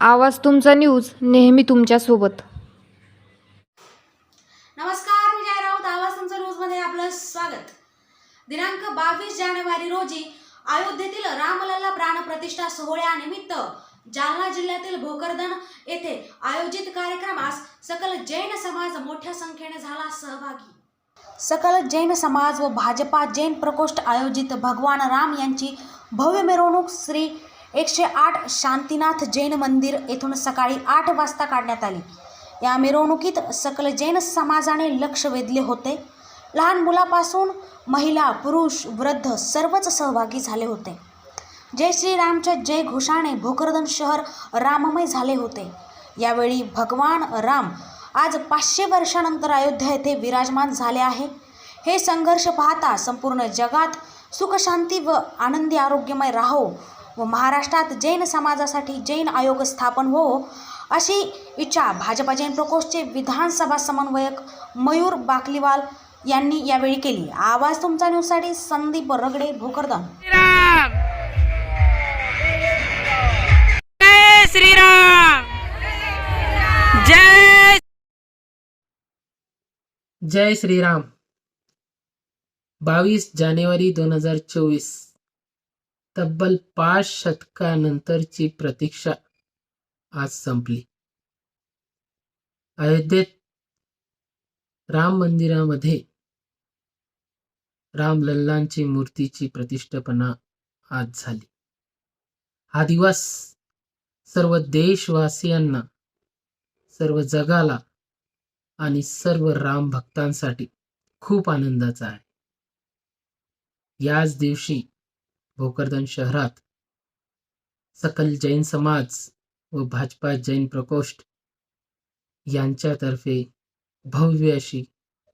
आवाज तुमचा न्यूज नेहमी तुमच्यासोबत. नमस्कार मी जय राऊत. आवाज तुमचा न्यूजमध्ये आपलं स्वागत. दिनांक बावीस जानेवारी रोजी अयोध्येतील रामलल्ला प्राणप्रतिष्ठा सोहळ्यानिमित्त जालना जिल्ह्यातील भोकरदन येथे आयोजित कार्यक्रमास सकल जैन समाज मोठ्या संख्येने झाला सहभागी. सकल जैन समाज व भाजपा जैन प्रकोष्ठ आयोजित भगवान राम यांची भव्य मिरवणूक श्री एकशे आठ शांतीनाथ जैन मंदिर येथून सकाळी आठ वाजता काढण्यात आली. या मिरवणुकीत सकल जैन समाजाने लक्ष वेधले होते. लहान मुलापासून महिला पुरुष वृद्ध सर्वच सहभागी झाले होते. जय श्रीरामच्या जय घोषाने भोकरदन शहर राममय झाले होते. यावेळी भगवान राम आज पाचशे वर्षानंतर अयोध्या येथे विराजमान झाले आहे. हे संघर्ष पाहता संपूर्ण जगात सुखशांती व आनंदी आरोग्यमय राहो व महाराष्ट्रात जैन समाजासाठी जैन आयोग स्थापन हो अशी इच्छा भाजपा जैन प्रकोष्ठचे विधानसभा समन्वयक मयूर बाकलीवाल यांनी यावेळी केली. आवाज तुमचा न्यूजसाठी संदीप रगडे भोकरदन. श्रीराम! जय श्रीराम! जय जय श्रीराम. बावीस जानेवारी दोन हजार चोवीस. तब्बल पाच शतकानंतरची प्रतीक्षा आज संपली. अयोध्येत राम मंदिरामध्ये रामलल्लांची मूर्तीची प्रतिष्ठापना आज झाली. हा दिवस सर्व देशवासियांना सर्व जगाला आणि सर्व राम भक्तांसाठी खूप आनंदाचा आहे. याच दिवशी भोकरदन शहरात सकल जैन समाज व भाजपा जैन प्रकोष्ठ यांच्यातर्फे भव्य अशी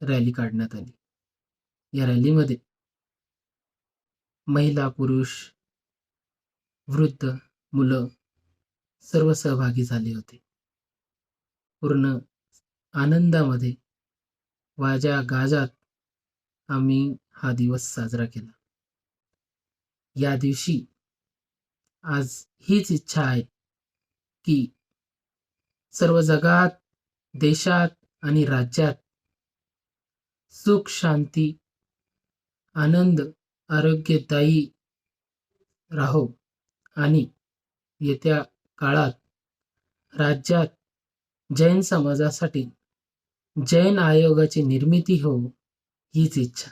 रॅली काढण्यात आली. या रॅलीमध्ये महिला पुरुष वृद्ध मुलं सर्व सहभागी झाले होते. पूर्ण आनंदामध्ये वाजा गाजात आम्ही हा दिवस साजरा केला. या दिवशी. आज हीच इच्छा आहे की सर्व जगात देशात आणि राज्यात सुख शांती आनंद आरोग्यदायी राहो आणि येत्या काळात राज्यात जैन समाजासाठी जैन आयोगाची निर्मिती हो हीच इच्छा.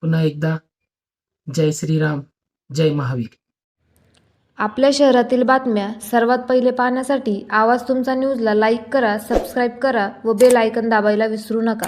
पुन्हा एकदा जय श्रीराम जय महावीर. आपल्या शहरातील बातम्या सर्वात पहिले पाहण्यासाठी आवाज तुमचा न्यूजला लाईक करा सबस्क्राईब करा व बेल आयकन दाबायला विसरू नका.